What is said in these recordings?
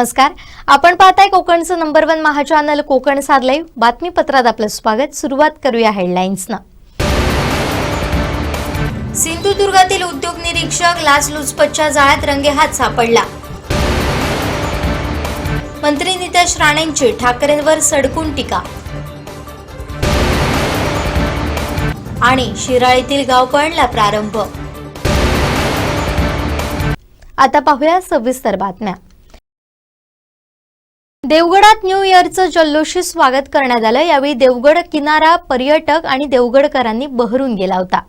नमस्कार. आपण पाहताय कोकणचं नंबर वन महाचॅनल कोकण साधलंय बातमीपत्रात आपलं स्वागत. सुरुवात करूया हेडलाईन्सनं सिंधुदुर्गातील उद्योग निरीक्षक लाचलुचपतच्या जाळ्यात रंगेहात सापडला. मंत्री नितेश राणेंची ठाकरेंवर सडकून टीका. आणि शिराळीतील गावपळणला प्रारंभ. आता पाहूया सविस्तर बातम्या. देवगडात न्यू इयरचं जल्लोषी स्वागत करण्यात आलं. यावेळी देवगड किनारा पर्यटक आणि देवगडकरांनी बहरून गेला होता.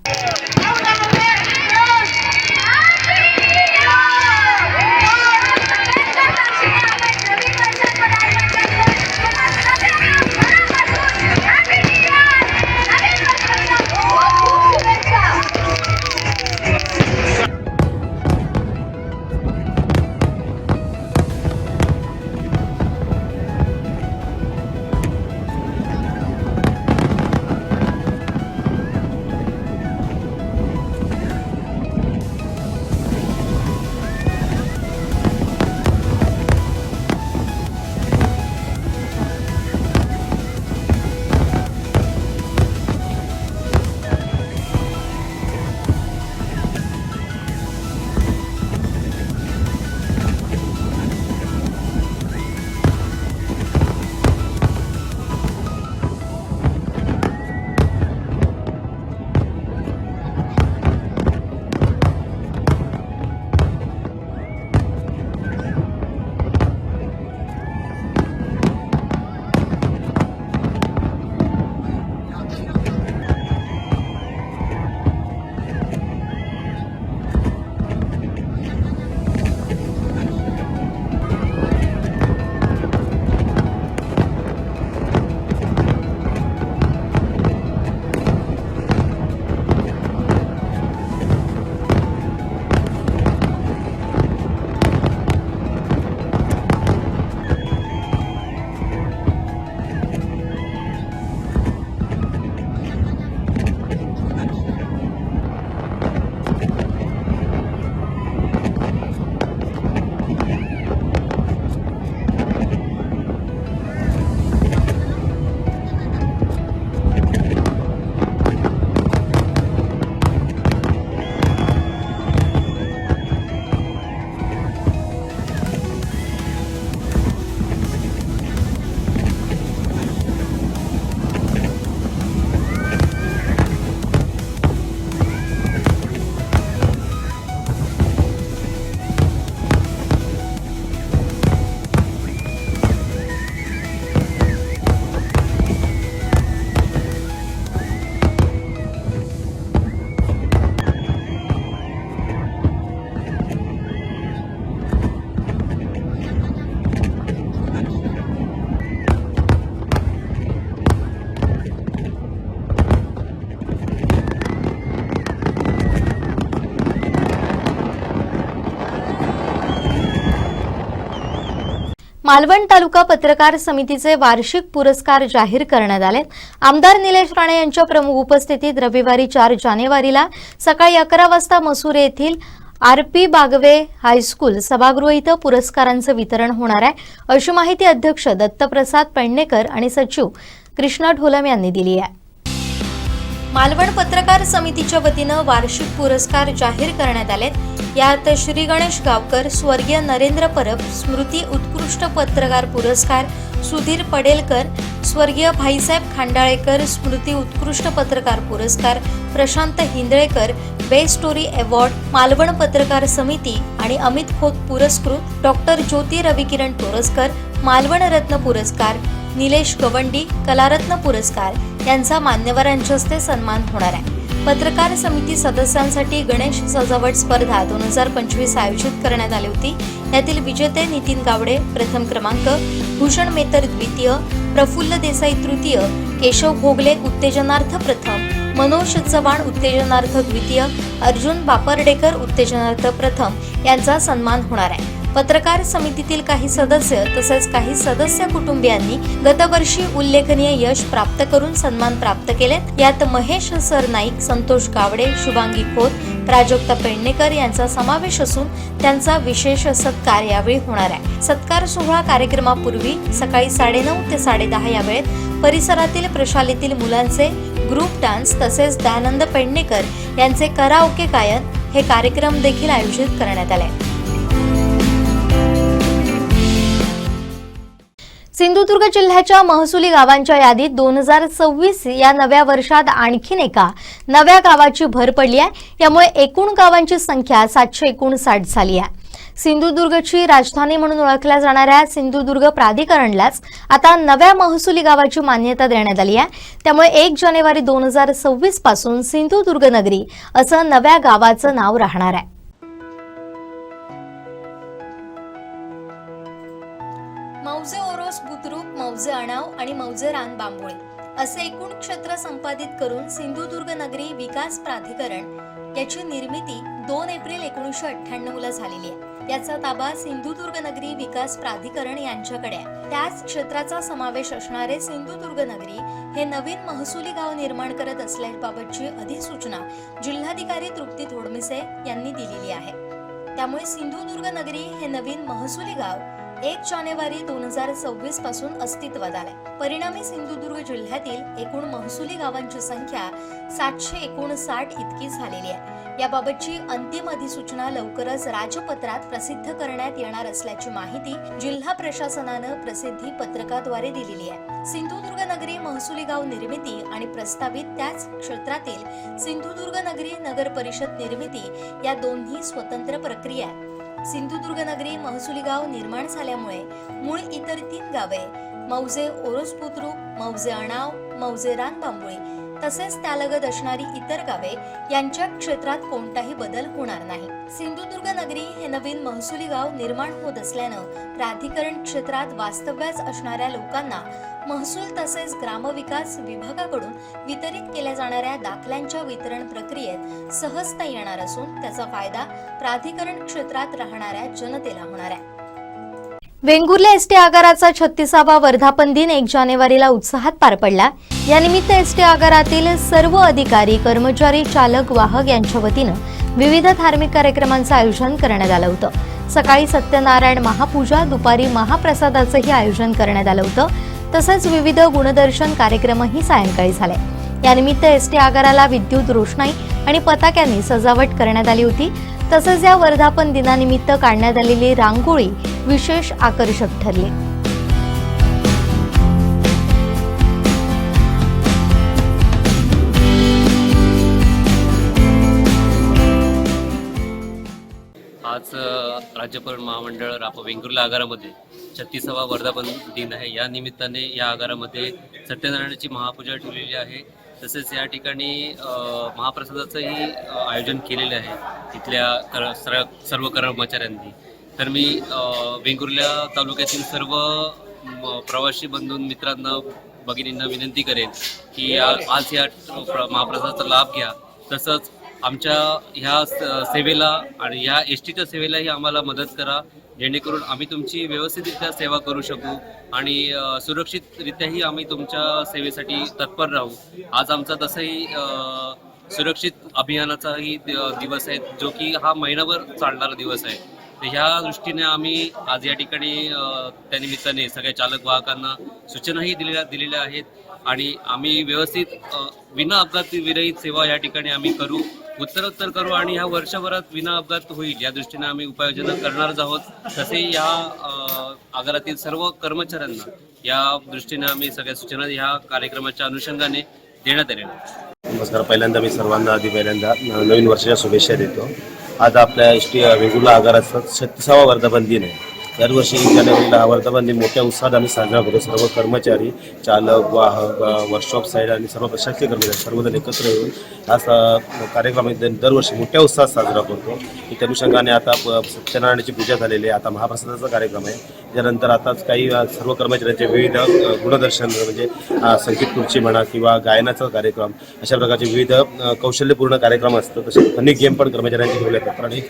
मालवण तालुका पत्रकार समितीचे वार्षिक पुरस्कार जाहीर करण्यात आले. आमदार निलेश राणे यांच्या प्रमुख उपस्थितीत रविवारी चार जानेवारीला सकाळी अकरा वाजता मसुरे येथील आर पी बागवे हायस्कूल सभागृह इथं पुरस्कारांचं वितरण होणार आहे. अशी माहिती अध्यक्ष दत्तप्रसाद पेडणेकर आणि सचिव कृष्णा ढोलम यांनी दिली आहे. मालवण पत्रकार समितीच्या वतीनं वार्षिक पुरस्कार जाहीर करण्यात आलेत. यात श्री गणेश गावकर स्वर्गीय नरेंद्र परब स्मृती उत्कृष्ट पत्रकार पुरस्कार सुधीर पडेलकर स्वर्गीय भाईसाहेब खांडाळेकर स्मृती उत्कृष्ट पत्रकार पुरस्कार Prashant Hindalekar best story award Malvan पत्रकार समिती आणि अमित खोत पुरस्कृत डॉक्टर ज्योती रविकिरण तोरसकर मालवण रत्न पुरस्कार निलेश गवंडी कलारत्न पुरस्कार यांचा मान्यवरांच्या हस्ते सन्मान होणार आहे. पत्रकार समिती सदस्यांसाठी गणेश सजावट स्पर्धा दोन हजार पंचवीस आयोजित करण्यात आली होती. यातील विजेते नितीन गावडे प्रथम क्रमांक भूषण मेतर द्वितीय प्रफुल्ल देसाई तृतीय केशव भोगले उत्तेजनार्थ प्रथम मनोज चव्हाण उत्तेजनार्थ द्वितीय अर्जुन बापर्डेकर उत्तेजनार्थ प्रथम यांचा सन्मान होणार आहे. पत्रकार समितीतील काही सदस्य तसेच काही सदस्य कुटुंबियांनी गतवर्षी उल्लेखनीय यश प्राप्त करून सन्मान प्राप्त केले यात महेश सरनाईक संतोष गावडे शुभांगी खोत प्राजक्ता पेडणेकर यांचा समावेश असून त्यांचा विशेष सत्कार यावेळी होणार आहे. सत्कार सोहळा कार्यक्रमापूर्वी सकाळी साडेनऊ ते साडेदहा या वेळेत परिसरातील प्रशालेतील मुलांचे ग्रुप डान्स तसेच दयानंद पेडणेकर यांचे कराओके गायन हे कार्यक्रम देखील आयोजित करण्यात आले. सिंधुदुर्ग जिल्ह्याच्या महसुली गावांच्या यादीत दोन हजार सव्वीस या नव्या वर्षात आणखीन एका नव्या गावाची भर पडली आहे. यामुळे एकूण गावांची संख्या सातशे एकोणसाठ झाली आहे. सिंधुदुर्गची राजधानी म्हणून ओळखल्या जाणाऱ्या सिंधुदुर्ग प्राधिकरणलाच आता नव्या महसुली गावाची मान्यता देण्यात आली आहे. त्यामुळे एक जानेवारी दोन हजार सव्वीसपासून सिंधुदुर्ग नगरी असं नव्या गावाचं नाव राहणार आहे. मौजे अणाव आणि मौजे रान बांबोळे. असे एकूण क्षेत्र संपादित करून सिंधुदुर्ग नगरी विकास प्राधिकरण याची निर्मिती दोन एप्रिल एकोणीसशे अठ्ठ्याण्णव ला झालेली आहे. याचा ताबा सिंधुदुर्ग नगरी विकास प्राधिकरण यांच्याकडे आहे. त्याच क्षेत्राचा समावेश असणारे सिंधुदुर्ग नगरी हे नवीन महसुली गाव निर्माण करत असल्याबाबतची अधिसूचना जिल्हाधिकारी तृप्ती थोडमिसे यांनी दिलेली आहे. त्यामुळे सिंधुदुर्ग नगरी हे नवीन महसुली गाव एक जानेवारी दोन हजार सव्वीसपासून अस्तित्वात आलाय. परिणामी सिंधुदुर्ग जिल्ह्यातील एकूण महसुली गावांची संख्या सातशे एकोणसाठ इतकी झालेली आहे. याबाबतची अंतिम अधिसूचना लवकरच राजपत्रात प्रसिद्ध करण्यात येणार असल्याची माहिती जिल्हा प्रशासनानं प्रसिद्धी पत्रकाद्वारे दिलेली आहे. सिंधुदुर्ग नगरी महसुली गाव निर्मिती आणि प्रस्तावित त्याच क्षेत्रातील सिंधुदुर्ग नगरी नगर परिषद निर्मिती या दोन्ही स्वतंत्र प्रक्रिया आहेत. सिंधुदुर्ग नगरी महसुली गाव निर्माण झाल्यामुळे मूळ इतर तीन गावे मौजे ओरोस बुद्रुक मौजे अणाव मौजे रानबांबुळी तसेच त्यालगत असणारी इतर गावे यांच्या क्षेत्रात कोणताही बदल होणार नाही. सिंधुदुर्ग नगरी हे नवीन महसुली गाव निर्माण होत असल्यानं प्राधिकरण क्षेत्रात वास्तव्यास असणाऱ्या लोकांना महसूल तसेच ग्रामविकास विभागाकडून वितरित केल्या जाणाऱ्या दाखल्यांच्या वितरण प्रक्रियेत सहजता येणार असून त्याचा फायदा प्राधिकरण क्षेत्रात राहणाऱ्या जनतेला होणार आहे. वेंगुर्ला एसटी आगाराचा छत्तीसावा वर्धापन दिन एक जानेवारीला उत्साहात पार पडला. यानिमित्त एस एसटी आगारातील सर्व अधिकारी कर्मचारी चालक वाहक यांच्या वतीनं विविध धार्मिक कार्यक्रमांचं आयोजन करण्यात आलं होतं. सकाळी सत्यनारायण महापूजा दुपारी महाप्रसादाचंही आयोजन करण्यात आलं होतं. तसंच विविध गुणदर्शन कार्यक्रमही सायंकाळी झाले. यानिमित्त एसटी आगाराला विद्युत रोषणाई आणि पताक्यांनी सजावट करण्यात आली होती. तसंच या वर्धापन दिनानिमित्त काढण्यात आलेली रांगोळी विशेष आकर्षक ठरले. आज अ, महामंडळ राप वेंगुर्ला आगारामध्ये छत्तीसावा वर्धापन दिन आहे. या निमित्ताने या आगारामध्ये सत्यनारायणाची महापूजा ठेवलेली आहे. तसेच या ठिकाणी महाप्रसादाचंही आयोजन केलेले आहे. तिथल्या कर सर्व कर्मचाऱ्यांनी. तर मी वेंगुर्ल्या तालुक्यातील सर्व प्रवासी बंधू मित्रांना भगिनींना विनंती करेन की आज या महाप्रसादाचा लाभ घ्या. तसंच आमच्या ह्या स- सेवेला आणि ह्या एस टीच्या सेवेलाही आम्हाला मदत करा. जेणेकरून आम्ही तुमची व्यवस्थितरित्या सेवा करू शकू आणि सुरक्षितरित्याही आम्ही तुमच्या सेवेसाठी तत्पर राहू. आज आमचा तसंही सुरक्षित अभियानाचाही दिवस आहे जो की हा महिनाभर चालणारा दिवस आहे. तर ह्या दृष्टीने आम्ही आज या ठिकाणी त्यानिमित्ताने सगळ्या चालक वाहकांना सूचनाही दिलेल्या दिलेल्या आहेत आणि आम्ही व्यवस्थित विना अपघाती विरहित सेवा या ठिकाणी आम्ही करू उत्तरोत्तर करू आणि ह्या वर्षभरात विना अपघात होईल या दृष्टीने आम्ही उपाययोजना करणारच आहोत. तसे या आगारातील सर्व कर्मचाऱ्यांना या दृष्टीने आम्ही सगळ्या सूचना ह्या कार्यक्रमाच्या अनुषंगाने देण्यात आलेल्या नमस्कार. पहिल्यांदा मी सर्वांना आधी पहिल्यांदा नवीन वर्षाच्या शुभेच्छा देतो. आज आपल्या एस टी वेगुर्ला आगाराचा छत्तीसावा वर्धापन दिन आहे. दरवर्षी एक जानेवारीला हा वर्धापन मोठ्या उत्साहात आम्ही साजरा करतो सर्व कर्मचारी चालक वाहक वर्कशॉप साईड आणि सर्व प्रशासकीय कर्मचारी सर्वजण एकत्र येऊन हा कार्यक्रम दर- दरवर्षी मोठ्या उत्साहात साजरा करतो त्या अनुषंगाने आता सत्यनारायणाची पूजा झालेली आहे. आता महाप्रसादाचा कार्यक्रम आहे. त्यानंतर आताच काही सर्व कर्मचाऱ्यांचे विविध गुणदर्शन म्हणजे संगीत खुर्ची म्हणा किंवा गायनाचा कार्यक्रम अशा प्रकारचे विविध कौशल्यपूर्ण कार्यक्रम असतात. तसेच अनेक गेम पण कर्मचाऱ्यांचे ठेवले जातात. आणि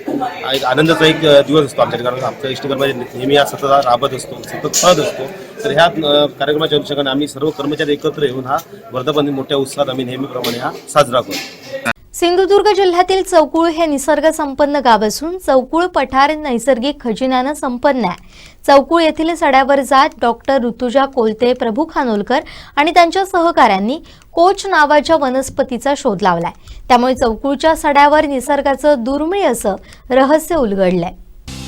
एक आनंदाचा एक दिवस असतो आमच्याकडे कारण आमच्या इष्ट कर्मचारी नेहमी हा सतत राबत असतो सतत पळत असतो. तर ह्या कार्यक्रमाच्या अनुषंगाने आम्ही सर्व कर्मचारी एकत्र येऊन हा वर्धापन मोठ्या उत्साहात आम्ही नेहमीप्रमाणे हा साजरा करतो. सिंधुदुर्ग जिल्ह्यातील चौकुळ हे निसर्ग संपन्न गाव असून चौकुळ पठार नैसर्गिक खजिन्यानं संपन्न आहे. चौकुळ येथील सड्यावर जात डॉक्टर ऋतुजा कोलते प्रभू खानोलकर आणि त्यांच्या सहकाऱ्यांनी कोच नावाच्या वनस्पतीचा शोध लावलाय. त्यामुळे चौकुळच्या सड्यावर निसर्गाचं दुर्मिळ असं रहस्य उलगडलंय.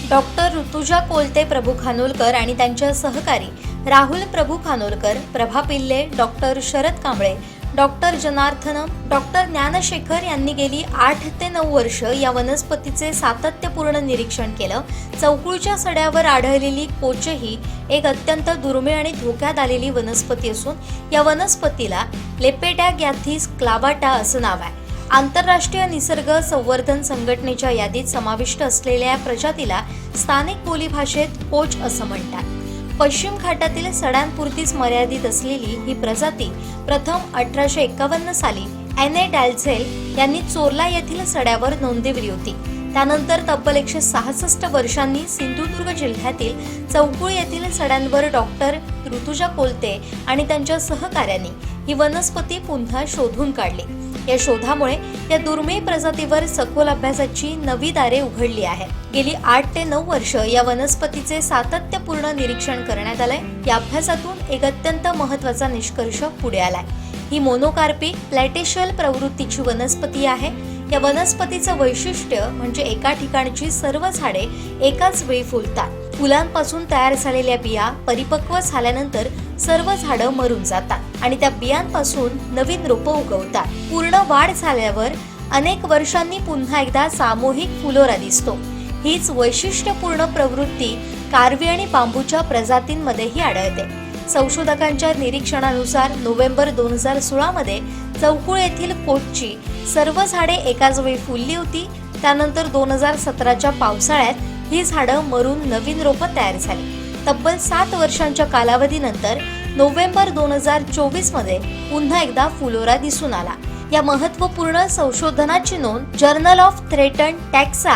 डॉक्टर ऋतुजा कोलते प्रभू खानोलकर आणि त्यांच्या सहकारी Rahul Prabhu Khanolkar Prabha Pille doctor Sharad Kamble doctor Janarthan doctor Gyanshekhar यांनी गेली आठ ते नऊ वर्ष या वनस्पतीचे सातत्यपूर्ण निरीक्षण केलं. चौकुळच्या सड्यावर आढळलेली कोच ही एक अत्यंत दुर्मिळ आणि धोक्यात आलेली वनस्पती असून या वनस्पतीला लेपेटॅगॅथिस क्लाबाटा असं नाव आहे. आंतरराष्ट्रीय निसर्ग संवर्धन संघटनेच्या यादीत समाविष्ट असलेल्या प्रजातीला स्थानिक बोलीभाषेत कोच असं म्हणतात. पश्चिम घाटातील सड्यांपुरतीच मर्यादित असलेली ही प्रजाती प्रथम अठराशे एकावन्न साली एन ए डॅल्झेल यांनी चोरला येथील सड्यावर नोंदविली होती. त्यानंतर तब्बल एकशे सहासष्ट वर्षांनी सिंधुदुर्ग जिल्ह्यातील चौकुळ येथील सड्यांवर डॉक्टर ऋतुजा कोलते आणि त्यांच्या सहकाऱ्यांनी ही वनस्पती पुन्हा शोधून काढली. या शोधामुळे या दुर्मिळ प्रजातीवर सखोल अभ्यासाची नवी दारे उघडली आहेत गेली आठ ते नऊ वर्ष या वनस्पतीचे सातत्यपूर्ण निरीक्षण करण्यात आलंय. या अभ्यासातून एक अत्यंत महत्त्वाचा निष्कर्ष पुढे आलाय. ही मोनोकार्पी प्लॅटेशियल प्रवृत्तीची वनस्पती आहे. या वनस्पतीचं वैशिष्ट्य म्हणजे एका ठिकाणची सर्व झाडे एकाच वेळी फुलतात. फुलांपासून तयार झालेल्या बिया परिपक्व झाल्यानंतर सर्व झाडं मरून जातात. आणि त्या बियांपासून नवीन रोपं उगवतात. पूर्ण वाढ झाल्यावर अनेक वर्षांनी पुन्हा एकदा सामूहिक फुलोरा दिसतो. हीच वैशिष्ट्यपूर्ण प्रवृत्ती कारवी आणि बांबूच्या प्रजातींमध्येही आढळते. संशोधकांच्या निरीक्षणानुसार नोव्हेंबर दोन हजार सोळामध्ये चौकुळ येथील कोटची सर्व झाडे एकाच वेळी फुलली होती. त्यानंतर दोन हजार सतराच्या पावसाळ्यात ही झाडं मरून नवीन रोपं तयार झाली. तब्बल सात वर्षांच्या कालावधीनंतर नोव्हेंबर दोन हजार चोवीसमध्ये पुन्हा एकदा फुलोरा दिसून आला. या महत्त्वपूर्ण संशोधनाची नोंद जर्नल ऑफ थ्रेटन टॅक्सा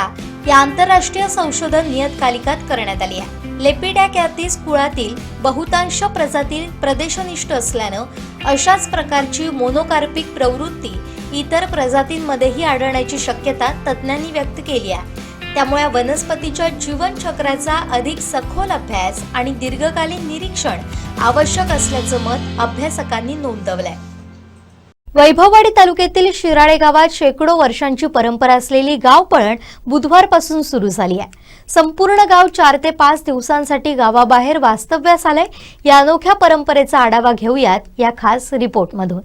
या आंतरराष्ट्रीय संशोधन नियतकालिकात करण्यात आली आहे. लेपिडॅकॅथिस कुळातील बहुतांश प्रजाती प्रदेशनिष्ठ असल्यानं अशाच प्रकारची मोनोकार्पिक प्रवृत्ती इतर प्रजातींमध्येही आढळण्याची शक्यता तज्ज्ञांनी व्यक्त केली आहे. त्यामुळे वनस्पतीच्या जीवनचक्राचा अधिक सखोल अभ्यास आणि दीर्घकालीन निरीक्षण आवश्यक असल्याचं मत अभ्यासकांनी नोंदवलंय. वैभववाडी तालुक्यातील शिराळे गावात शेकडो वर्षांची परंपरा असलेली गावपळण बुधवारपासून सुरू झाली आहे. संपूर्ण गाव चार ते पाच दिवसांसाठी गावाबाहेर वास्तव्यास आलंय. या अनोख्या परंपरेचा आढावा घेऊयात या खास रिपोर्टमधून.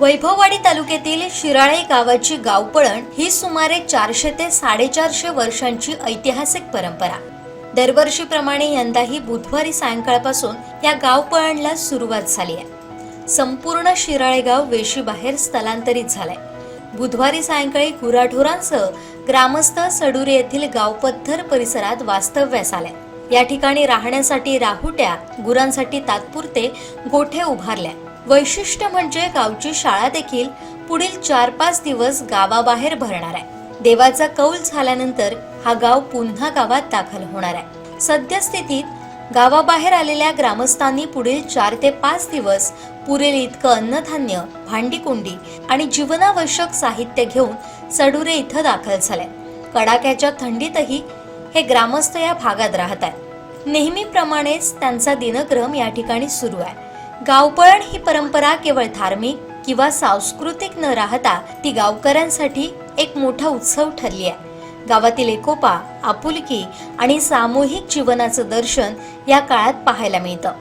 वैभववाडी तालुक्यातील शिराळे गावाची गावपळण ही सुमारे चारशे ते साडेचारशे वर्षांची ऐतिहासिक परंपरा. दरवर्षीप्रमाणे यंदाही बुधवारी सायंकाळपासून या गावपळणला सुरुवात झाली आहे. संपूर्ण शिराळे गाव वेशीबाहेर स्थलांतरित झालंय. बुधवारी सायंकाळी गुराढोरांसह ग्रामस्थ सडुरे येथील गावपत्थर परिसरात वास्तव्यास आले या ठिकाणी राहण्यासाठी राहुट्या गुरांसाठी तात्पुरते गोठे उभारल्या वैशिष्ट्य म्हणजे गावची शाळा देखील पुढील चार पाच दिवस गावाबाहेर भरणार आहे. देवाचा कौल झाल्यानंतर हा गाव पुन्हा गावात दाखल होणार आहे. सद्यस्थितीत गावाबाहेर आलेल्या ग्रामस्थांनी पुढील चार ते पाच दिवस पुरेल इतकं अन्नधान्य भांडीकुंडी आणि जीवनावश्यक साहित्य घेऊन सडुरे इथं दाखल झाले. कडाक्याच्या थंडीतही हे ग्रामस्थ या भागात राहत आहेत. नेहमीप्रमाणेच त्यांचा दिनक्रम या ठिकाणी सुरू आहे. गावपळण ही परंपरा केवळ धार्मिक किंवा सांस्कृतिक न राहता ती गावकऱ्यांसाठी एक मोठा उत्सव ठरली आहे. गावातील एकोपा आपुलकी आणि सामूहिक जीवनाचं दर्शन या काळात पाहायला मिळतं.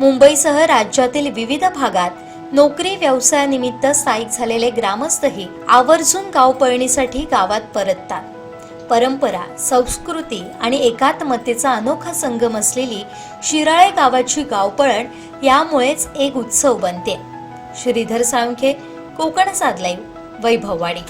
मुंबईसह राज्यातील विविध भागात नोकरी व्यवसायानिमित्त स्थायिक झालेले ग्रामस्थही आवर्जून गावपळणीसाठी गावात परततात. परंपरा संस्कृती आणि एकात्मतेचा अनोखा संगम असलेली शिराळे गावाची गावपळण यामुळेच एक उत्सव बनते. श्रीधर साळुंखे कोकण साधलाई वैभववाडी.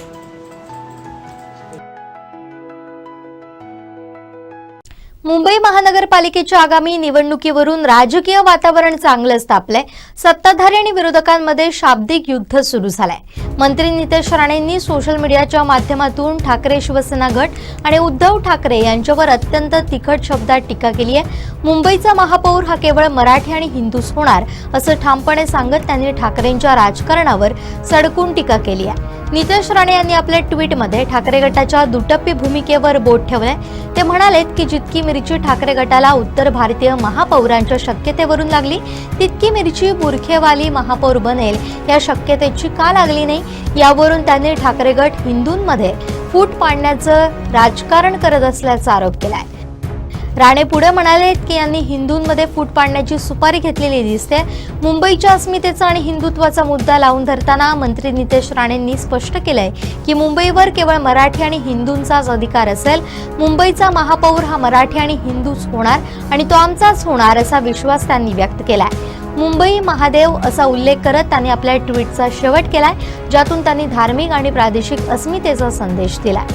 मुंबई महानगरपालिकेच्या आगामी निवडणुकीवरून राजकीय वातावरण चांगलंच तापलंय सत्ताधारी आणि विरोधकांमध्ये शाब्दिक युद्ध सुरू झालंय. मंत्री नितेश राणेंनी सोशल मीडियाच्या माध्यमातून ठाकरे शिवसेना गट आणि उद्धव ठाकरे यांच्यावर अत्यंत तिखट शब्दात टीका केली आहे. मुंबईचा महापौर हा केवळ मराठी आणि हिंदूच होणार असं ठामपणे सांगत त्यांनी ठाकरेंच्या राजकारणावर सडकून टीका केली आहे. नितेश राणे यांनी आपल्या ट्विटमध्ये ठाकरे गटाच्या दुटप्पी भूमिकेवर बोट ठेवलंय. ते म्हणालेत की जितकी मिरची ठाकरे गटाला उत्तर भारतीय महापौरांच्या शक्यतेवरून लागली. तितकी मिरची बुरखेवाली महापौर बनेल या शक्यतेची का लागली नाही? यावरून त्यांनी ठाकरे गट हिंदूंमध्ये फूट पाडण्याचं राजकारण करत असल्याचा आरोप केलाय. राणे पुढे म्हणाले की यांनी हिंदूंमध्ये फूट पाडण्याची सुपारी घेतलेली दिसते. मुंबईच्या अस्मितेचा आणि हिंदुत्वाचा मुद्दा लावून धरताना मंत्री नितेश राणेंनी स्पष्ट केलंय की मुंबईवर केवळ मराठी आणि हिंदूंचाच अधिकार असेल मुंबईचा महापौर हा मराठी आणि हिंदूच होणार आणि तो आमचाच होणार असा विश्वास त्यांनी व्यक्त केलाय. मुंबई महादेव असा उल्लेख करत त्यांनी आपल्या ट्विटचा शेवट केलाय ज्यातून त्यांनी धार्मिक आणि प्रादेशिक अस्मितेचा संदेश दिलाय.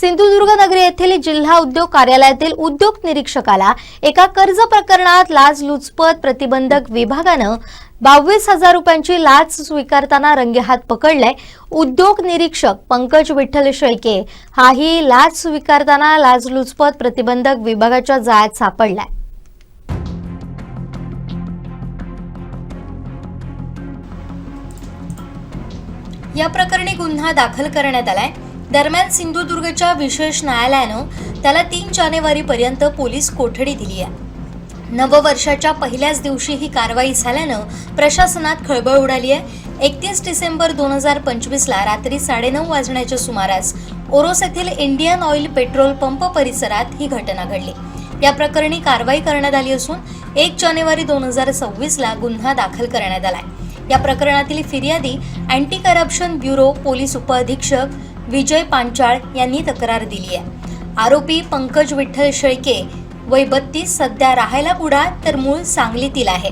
सिंधुदुर्ग नगरी येथील जिल्हा उद्योग कार्यालयातील उद्योग निरीक्षकाला एका कर्ज प्रकरणात लाचलुचपत प्रतिबंधक विभागानं बावीस हजार रुपयांची लाच स्वीकारताना रंगेहात पकडलाय. उद्योग निरीक्षक पंकज विठ्ठल शेळके हाही लाच स्वीकारताना लाचलुचपत प्रतिबंधक विभागाच्या जाळ्यात सापडलाय. या प्रकरणी गुन्हा दाखल करण्यात आलाय. दरम्यान सिंधुदुर्गच्या विशेष न्यायालयानं त्याला तीन जानेवारी पर्यंत पोलीस कोठडी दिली आहे. नववर्षाच्या पहिल्याच दिवशी ही कारवाई झाल्यानं प्रशासनात खळबळ उडाली आहे. एकतीस डिसेंबर दोन हजार पंचवीसला रात्री साडेनऊ वाजण्याच्या सुमारास ओरोस येथील इंडियन ऑइल पेट्रोल पंप परिसरात ही घटना घडली. या प्रकरणी कारवाई करण्यात आली असून एक जानेवारी दोन हजार सव्वीसला गुन्हा दाखल करण्यात आलाय. या प्रकरणातील फिर्यादी अँटी करप्शन ब्युरो पोलीस उपअधीक्षक विजय पांचाळ यांनी तक्रार दिली आहे. आरोपी पंकज विठ्ठल शेळके वय बत्तीस सध्या राहायला कुडा तर मूळ सांगलीतील आहे.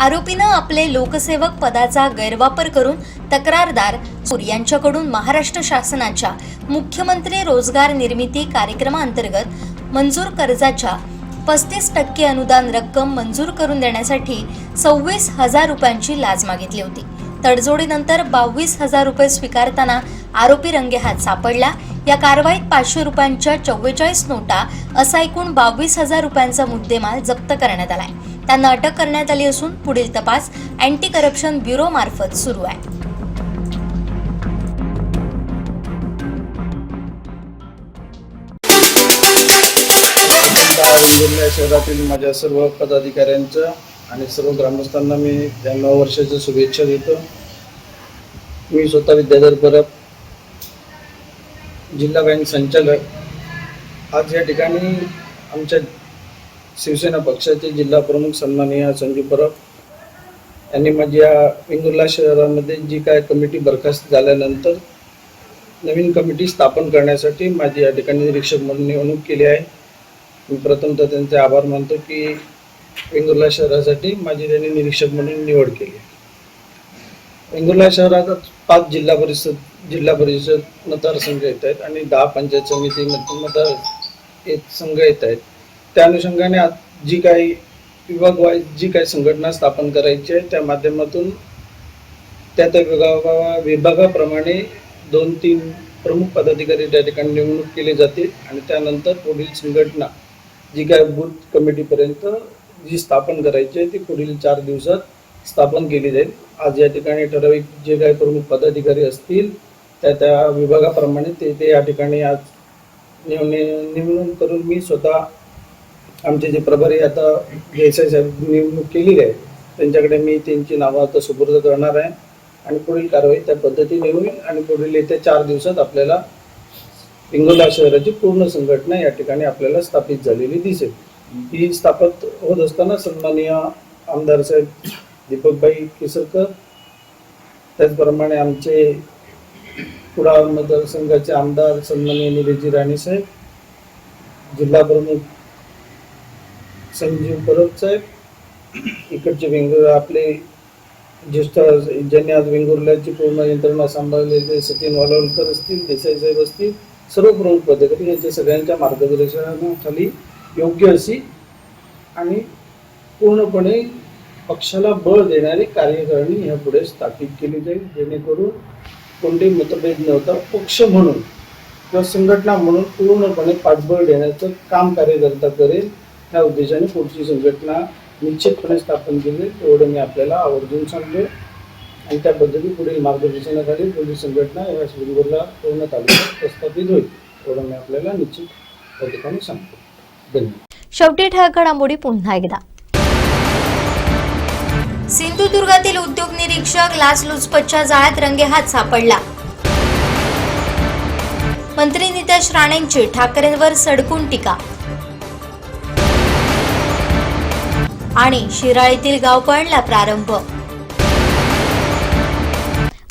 आरोपीनं आपले लोकसेवक पदाचा गैरवापर करून तक्रारदार सूर यांच्याकडून महाराष्ट्र शासनाच्या मुख्यमंत्री रोजगार निर्मिती कार्यक्रमाअंतर्गत मंजूर कर्जाच्या पस्तीस टक्के अनुदान रक्कम मंजूर करून देण्यासाठी सव्वीस हजार रुपयांची लाच मागितली होती. तडजोडीनंतर बावीस हजार रुपये स्वीकारताना आरोपी रंगेहात सापडला. या कारवाईत पाचशे रुपयांच्या चव्वेचाळीस नोटा असा एकूण बावीस हजार रुपयांचा मुद्देमाल जप्त करण्यात आलाय. त्यांना अटक करण्यात आली असून पुढील तपास अँटी करप्शन ब्युरो मार्फत सुरू आहे. शहरातील माझ्या सर्व पदाधिकाऱ्यांचं आणि सर्व ग्रामस्थांना मी त्या नव वर्षाच्या शुभेच्छा देतो. मी स्वतः विद्याधर परब जिल्हा बँक संचालक. आज या ठिकाणी आमच्या शिवसेना पक्षाचे जिल्हा प्रमुख सन्माननीय संजू परब यांनी माझ्या वेंगुर्ला शहरामध्ये जी काय कमिटी बरखास्त झाल्यानंतर नवीन कमिटी स्थापन करण्यासाठी माझी या ठिकाणी निरीक्षक म्हणून निवडणूक केली आहे. मी प्रथमतः त्यांचे आभार मानतो की वेंगुर्ला शहरासाठी माझी त्यांनी निरीक्षक म्हणून निवड केली. वेंगुर्ला शहरात पाच जिल्हा परिषद जिल्हा परिषद मतदारसंघ येत आहेत आणि दहा पंचायत समिती मतदार येत संघ येत आहेत. त्या अनुषंगाने आज जी काही विभाग वाईज जी काही संघटना स्थापन करायची आहे त्या माध्यमातून त्या त्या विभागा विभागाप्रमाणे दोन तीन प्रमुख पदाधिकारी त्या ठिकाणी निवडणूक केली जातील आणि त्यानंतर पुढील संघटना जी काय बूथ कमिटीपर्यंत जी स्थापन करायची आहे ती पुढील चार दिवसात स्थापन केली जाईल. आज या ठिकाणी ठराविक जे काही प्रमुख पदाधिकारी असतील त्या त्या विभागाप्रमाणे ते ते या ठिकाणी आज निवडणे निवडणूक करून मी स्वतः आमचे जे प्रभारी आता देसाई साहेब निवडणूक केलेली आहे त्यांच्याकडे मी त्यांची नावं आता सुपूर्द करणार आहे आणि पुढील कारवाई त्या पद्धतीने होईल आणि पुढील येत्या चार दिवसात आपल्याला इंगोला शहराची पूर्ण संघटना या ठिकाणी आपल्याला स्थापित झालेली दिसेल. ही स्थापित होत असताना सन्माननीय आमदार साहेब दीपकबाई केसरकर त्याचप्रमाणे आमचे कुडाळ मतदारसंघाचे आमदार सन्माननीय निलेजी राणे साहेब जिल्हा प्रमुख संजीव परब साहेब इकडचे वेंगुर आपले ज्येष्ठ ज्यांनी आज वेंगुर्ल्याची पूर्ण यंत्रणा सांभाळलेले सचिन वालवलकर असतील देसाई साहेब असतील सर्व प्रमुख पदाधिकारी यांच्या सगळ्यांच्या मार्गदर्शनाखाली योग्य अशी आणि पूर्णपणे पक्षाला बळ देणारी कार्यकारिणी ह्यापुढे स्थापित केली जाईल जेणेकरून कोणतेही मतभेद न होता पक्ष म्हणून किंवा संघटना म्हणून पूर्णपणे पाठबळ देण्याचं काम कार्यकर्ता करेल त्या उद्देशाने पुढची संघटना निश्चितपणे स्थापन केली जाईल. एवढं मी आपल्याला आवर्जून सांगतो आणि त्या पद्धती पुढील मार्गदर्शनाखाली पुढील संघटना या वेंगुर्ला पूर्ण तालुक्यात प्रस्थापित होईल एवढं मी आपल्याला निश्चित त्या ठिकाणी सांगतो शेवटी ठळक घडामोडी पुन्हा एकदा. सिंधुदुर्गातील उद्योग निरीक्षक लाचलुचपतच्या जाळ्यात रंगेहात सापडला. मंत्री नितेश राणेंची ठाकरेंवर सडकून टीका. आणि शिराळीतील गावपळणला प्रारंभ.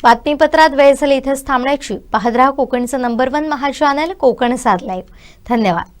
बातमीपत्रात वेळ झाली इथेच थांबण्याची. पाहत राहा कोकणचं number one Maha channel Kokan साध लाईव्ह धन्यवाद.